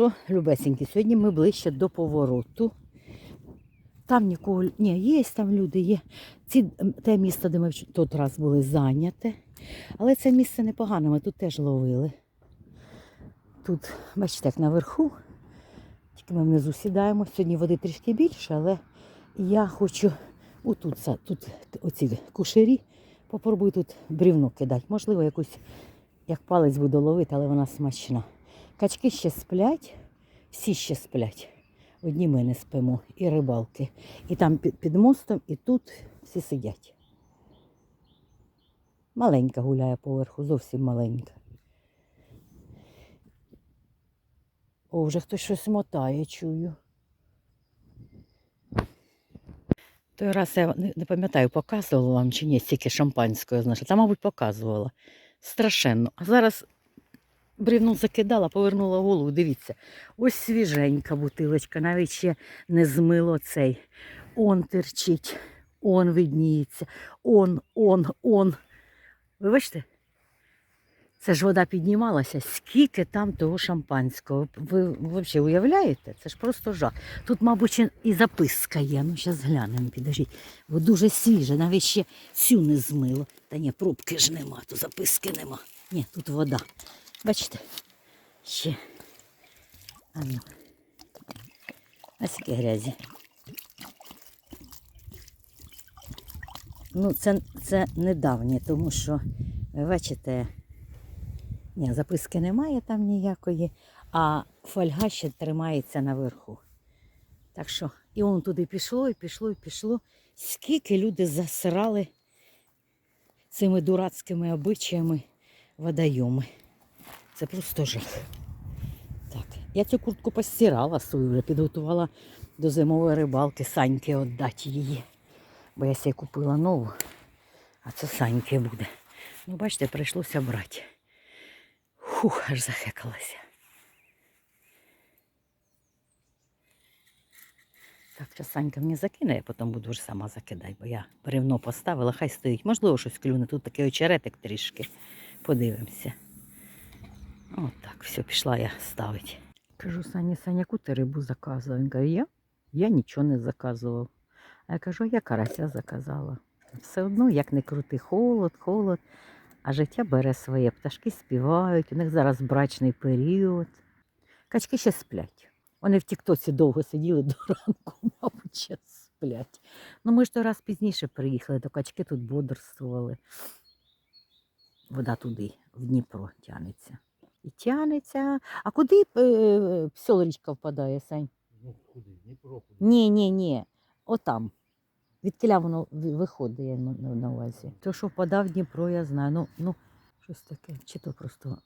Що, любесенькі, сьогодні ми ближче до повороту. Там нікого, ні, є там люди, є. Ці, те місце, де ми в той раз були зайняте. Але це місце непогане, ми тут теж ловили. Тут, бачите, як наверху. Тільки ми внизу сідаємо. Сьогодні води трішки більше, але я хочу отут, тут оці кушері, попробую тут брівно кидати. Можливо, якусь, як палець буду ловити, але вона смачна. Качки ще сплять, всі ще сплять. Одні ми не спимо, і рибалки. І там під, мостом, і тут всі сидять. Маленька гуляє поверху, зовсім маленька. О, вже хтось щось мотає, чую. Той раз я не, пам'ятаю, показувала вам чи ні, стільки шампанського знайшла. Та, мабуть, показувала. Страшенно. А зараз брівну закидала, повернула голову. Дивіться, ось свіженька бутилочка, навіть ще не змило цей. Он терчить, он видніється, он, он, он. Ви бачите? Це ж вода піднімалася, скільки там того шампанського. Ви взагалі уявляєте? Це ж просто жах. Тут, мабуть, і- записка є. Ну, зараз глянемо, підождіть. Бо дуже свіже, навіть ще цю не змило. Та ні, пробки ж нема, то записки нема. Ні, тут вода. Бачите? Ще. А ну. Ось яке грязі. Ну, це, це недавнє, тому що, ви бачите, ні, записки немає там ніякої, а фольга ще тримається наверху. Так що, і он туди пішло, і пішло, і пішло. Скільки люди засирали цими дурацькими обичаями водойоми. Це просто жах. Так, я цю куртку постирала свою, вже підготувала до зимової рибалки, Саньки віддати її. Бо я себе купила нову, а це Саньки буде. Ну, бачите, прийшлося брати. Фух, аж захекалася. Так, зараз Санька мені закине, я потім буду вже сама закидати, бо я бревно поставила, хай стоїть. Можливо, щось клюне. Тут такий очеретик трішки. Подивимося. От так, все, пішла я ставити. Кажу, Саня, Саня, яку ти рибу заказував? Він каже, я? Я нічого не заказував. А я кажу, я карася заказала. Все одно, як не крути, холод, холод. А життя бере своє. Пташки співають, у них зараз брачний період. Качки ще сплять. Вони в Тіктоці довго сиділи до ранку, мабуть, ще сплять. Ну, ми ж той раз пізніше приїхали, то качки тут бодрствували. Вода туди, в Дніпро тянеться. І тянеться. А куди е, впадає, Сань? Ну, куди? Дніпро куди? Ні, ні, ні. Отам. Відкиля воно виходить я на, увазі. То, що впадав в Дніпро, я знаю. Ну, ну, щось таке. Чи то просто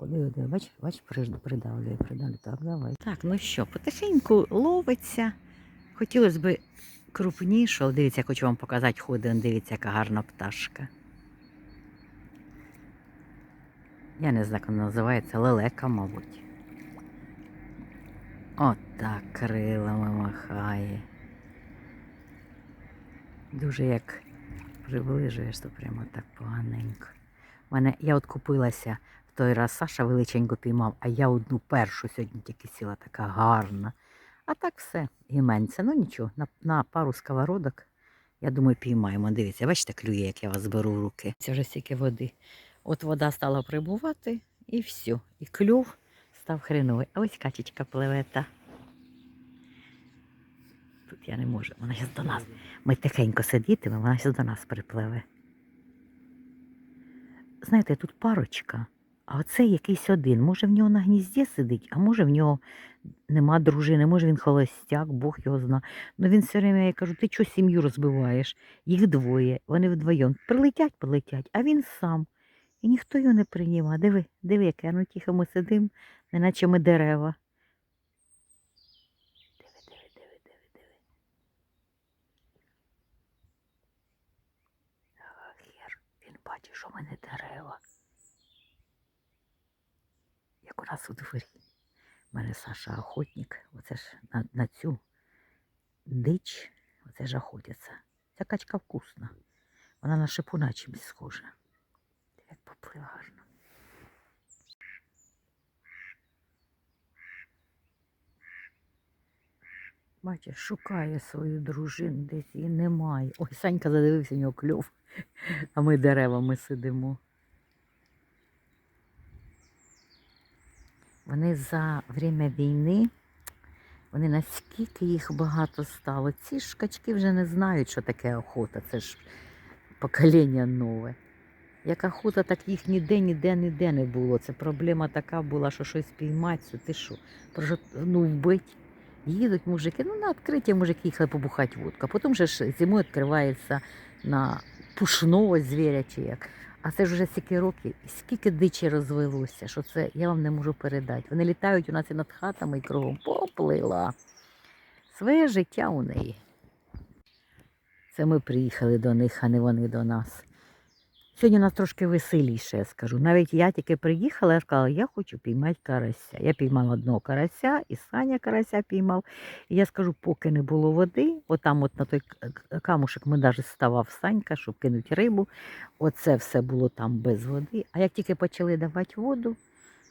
диви, бач, бач, придавлює, придавлює. Так, давай. Так, ну що, потихеньку ловиться. Хотілося б крупніше. Дивіться, я хочу вам показати ходить. Дивіться, яка гарна пташка. Я не знаю, як вона називається, лелека, мабуть. От так крилами махає. Дуже як приближуєш, то прямо так поганенько. Мене, я от купилася в той раз Саша величенько піймав, а я одну першу сьогодні тільки сіла така гарна. А так все, гіменця. Ну нічого, на, на пару сковородок, я думаю, піймаємо. Дивіться, бачите, клює, як я вас беру в руки. Це вже стільки води. От вода стала прибувати і все. І клюв став хреновий. А ось качечка пливе та. Тут я не можу, вона зараз до нас. Ми тихенько сидітимемо, вона зараз до нас припливе. Знаєте, тут парочка, а оцей якийсь один. Може в нього на гнізді сидить, а може в нього нема дружини, може він холостяк, Бог його зна. Ну він все время, я кажу, ти чого сім'ю розбиваєш? Їх двоє, вони вдвоєм. Прилетять, прилетять, а він сам. І ніхто його не прийняв. Диви, диви, яке, ну тихо ми сидимо, неначе ми дерева. Диви, диви, диви, диви, диви. Хер, він бачить, що ми не дерева. Як у нас у дворі. У мене Саша охотник. Оце ж на, на цю дич, оце ж охотяться. Ця качка вкусна. Вона на шипуна чимось схожа теплий, гарно. Бачиш, шукає свою дружину, десь її немає. Ой, Санька задивився у нього кльов, а ми деревами сидимо. Вони за время війни, вони наскільки їх багато стало. Ці шкачки вже не знають, що таке охота, це ж покоління нове. Як охота, так їх ніде, ніде, ніде не було. Це проблема така була, що щось піймати, ти що, ну, вбить. Їдуть мужики, ну на відкриття мужики їхали побухати водку, а потім же зимою відкривається на пушного звіря чи як. А це ж вже стільки років, скільки дичі розвелося, що це я вам не можу передати. Вони літають у нас і над хатами і кругом поплила. Своє життя у неї. Це ми приїхали до них, а не вони до нас. Сьогодні у нас трошки веселіше, я скажу. Навіть я тільки приїхала, я сказала, я хочу піймати карася. Я піймала одного карася, і Саня карася піймав. І я скажу, поки не було води, отам от на той камушек ми навіть ставав Санька, щоб кинути рибу. Оце все було там без води. А як тільки почали давати воду,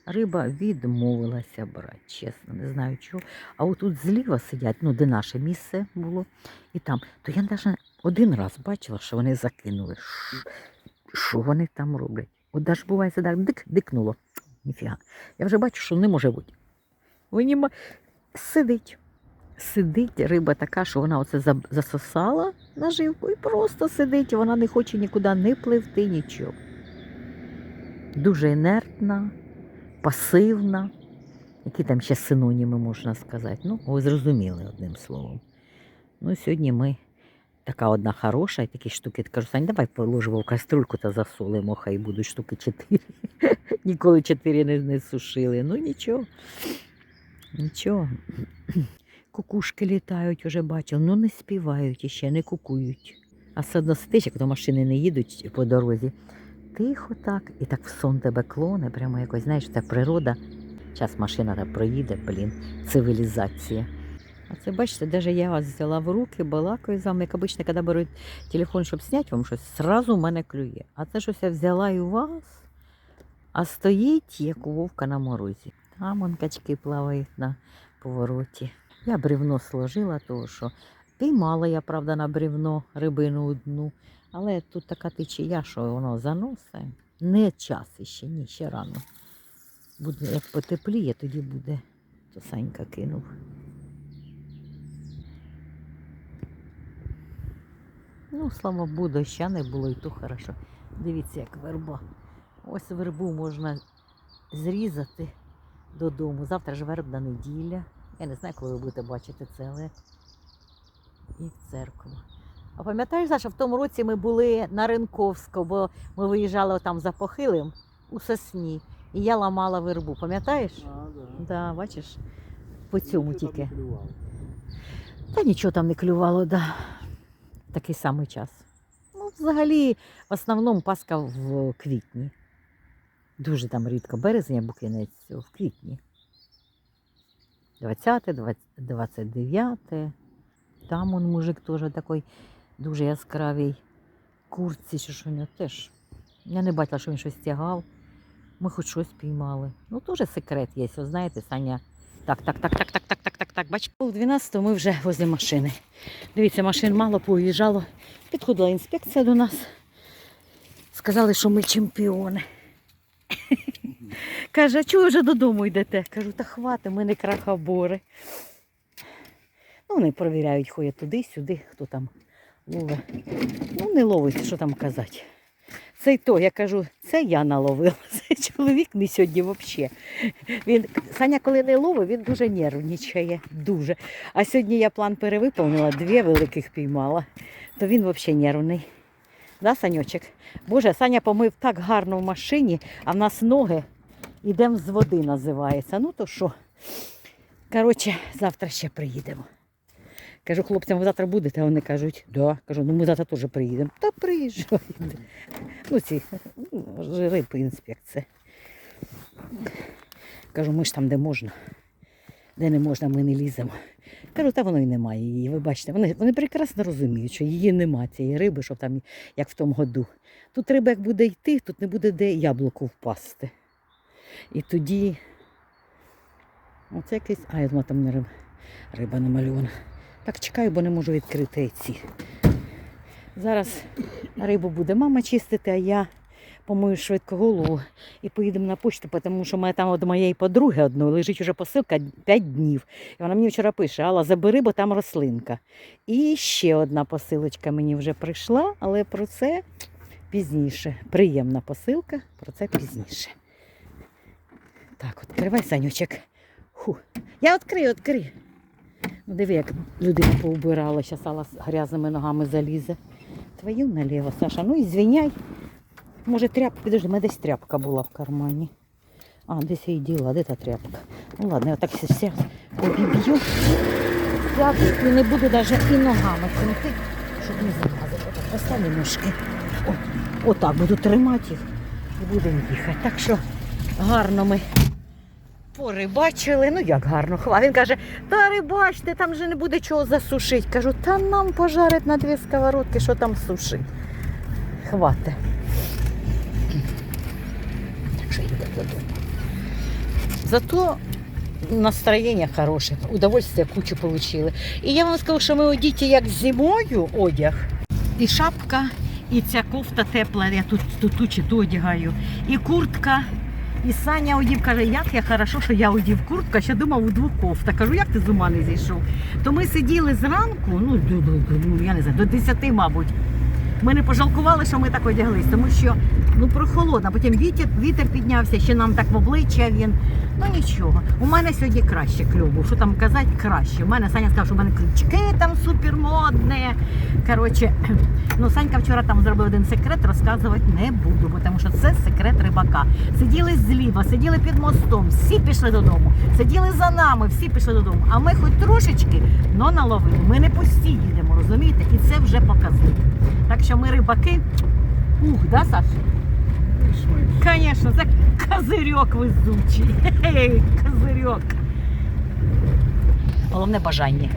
риба відмовилася брати, чесно, не знаю чого. А отут зліва сидять, ну де наше місце було, і там. То я навіть один раз бачила, що вони закинули. Що вони там роблять? От даже буває сюди дик, дикнуло. Ніфіга. Я вже бачу, що не може бути. Вони ма- сидить. Сидить риба така, що вона оце за- засосала наживку і просто сидить. Вона не хоче нікуди не пливти, нічого. Дуже інертна, пасивна. Які там ще синоніми можна сказати? Ну, ви зрозуміли одним словом. Ну, сьогодні ми така одна хороша, і такі штуки. Кажу, Сань, давай положимо в каструльку та засолимо, хай будуть штуки чотири. Ніколи чотири не, не сушили. Ну нічого. Нічого. Кукушки літають, уже бачив, ну не співають іще, не кукують. А все одно сидиш, як до машини не їдуть по дорозі. Тихо так, і так в сон тебе клоне, прямо якось, знаєш, це природа. Час машина так проїде, блін, цивілізація. А це бачите, навіть я вас взяла в руки, балакаю з вами, як обично, коли беру телефон, щоб зняти вам щось, зразу в мене клює. А це щось я взяла і у вас, а стоїть, як у вовка на морозі. Там он качки плавають на повороті. Я бревно сложила, тому що піймала я, правда, на бревно рибину одну, але тут така течія, що воно заносить. Не час іще, ні, ще рано. Буде, як потепліє, тоді буде. То Санька кинув. Ну, слава Богу, доща не було і то хорошо. Дивіться, як верба. Ось вербу можна зрізати додому. Завтра ж вербна неділя. Я не знаю, коли ви будете бачити це, але і в церкву. А пам'ятаєш, Саша, в тому році ми були на Ринковську, бо ми виїжджали там за похилим у сосні. І я ламала вербу, пам'ятаєш? Да. Да, бачиш, по цьому тільки. Та нічого там не клювало, да. Такий самий час. Ну, взагалі, в основному Пасха в квітні. Дуже там рідко. Березень або кінець в квітні. 20, 20, 29. Там он мужик теж такий дуже яскравий. Курці, що в нього теж. Я не бачила, що він щось тягав. Ми хоч щось піймали. Ну, теж секрет є. Ось знаєте, Саня. Так, так, так, так, так, так, так, так, так. Бач, пол 12 ми вже возле машини. Дивіться, машин мало поїжджало. Підходила інспекція до нас. Сказали, що ми чемпіони. Каже, а чого вже додому йдете? Кажу, та хвати, ми не крахобори. Ну, вони перевіряють, ходять туди-сюди, хто там ловить. Ну, не ловить, що там казати. Це й то, я кажу, це я наловила. Цей чоловік не сьогодні взагалі. Він, Саня, коли не ловить, він дуже нервничає. Дуже. А сьогодні я план перевиповнила, дві великих піймала. То він взагалі нервний. Да, Саньочек? Боже, Саня помив так гарно в машині, а в нас ноги йдемо з води називається. Ну то що? Коротше, завтра ще приїдемо. Кажу, хлопцям, ви завтра будете? А вони кажуть, да. Кажу, ну ми завтра теж приїдемо. Та приїжджайте. Ну, ці ну, риб інспекція. Кажу, ми ж там, де можна. Де не можна, ми не ліземо. Кажу, та воно і немає її. Ви бачите, вони, вони прекрасно розуміють, що її нема, цієї риби, що там, як в тому году. Тут риба, як буде йти, тут не буде де яблуко впасти. І тоді. Оце якийсь. А, я думала, там не риба. Риба намальована. Так чекаю, бо не можу відкрити ці. Зараз рибу буде мама чистити, а я помию швидко голову і поїдемо на почту, тому що мене там від моєї подруги одної лежить уже посилка 5 днів. І вона мені вчора пише: Алла, забери, бо там рослинка. І ще одна посилочка мені вже прийшла, але про це пізніше. Приємна посилка, про це пізніше. Так, відкривай, Санючек. Ху. Я відкрию, відкрию. Диви, як людина поубирала, зараз Алла з грязними ногами залізе. Твою наліво, Саша. Ну і звіняй. Може, тряпка, підожди, у мене десь тряпка була в кармані. А, десь я її діла, де та тряпка? Ну ладно, я так все, обіб'ю. І не буду навіть і ногами крутити, щоб не залазити. Поставлю ножки. От, отак буду тримати їх і будемо їхати. Так що гарно ми порибачили. Ну як гарно, хва. Він каже, та рибачте, там же не буде чого засушити. Кажу, та нам пожарить на дві сковородки, що там сушить. Хвате. Так що їдемо додому. Зато настроєння хороше, удовольствие кучу получили. І я вам скажу, що ми одіті як зимою одяг. І шапка, і ця кофта тепла, я тут, тут ту чи ту одягаю, і куртка. І Саня одів каже, як я хорошо, що я одів куртку, ще думав у двох кофта. Кажу, як ти з ума не зійшов? То ми сиділи зранку, ну, ну я не знаю, до 10, мабуть. Ми не пожалкували, що ми так одяглись, тому що ну прохолодно. Потім вітер, вітер піднявся, ще нам так в обличчя він. Ну нічого. У мене сьогодні краще кльову. Що там казати, краще. У мене Саня сказав, що у мене крючки там супермодні. Коротше, ну Санька вчора там зробив один секрет, розказувати не буду, бо тому що це секрет рибака. Сиділи зліва, сиділи під мостом, всі пішли додому. Сиділи за нами, всі пішли додому. А ми хоч трошечки, но наловили. Ми не пусті їдемо, розумієте? І це вже показник. Так що ми рибаки. Ух, да, Саш? Звісно, це козирьок везучий. Козирьок. Головне бажання.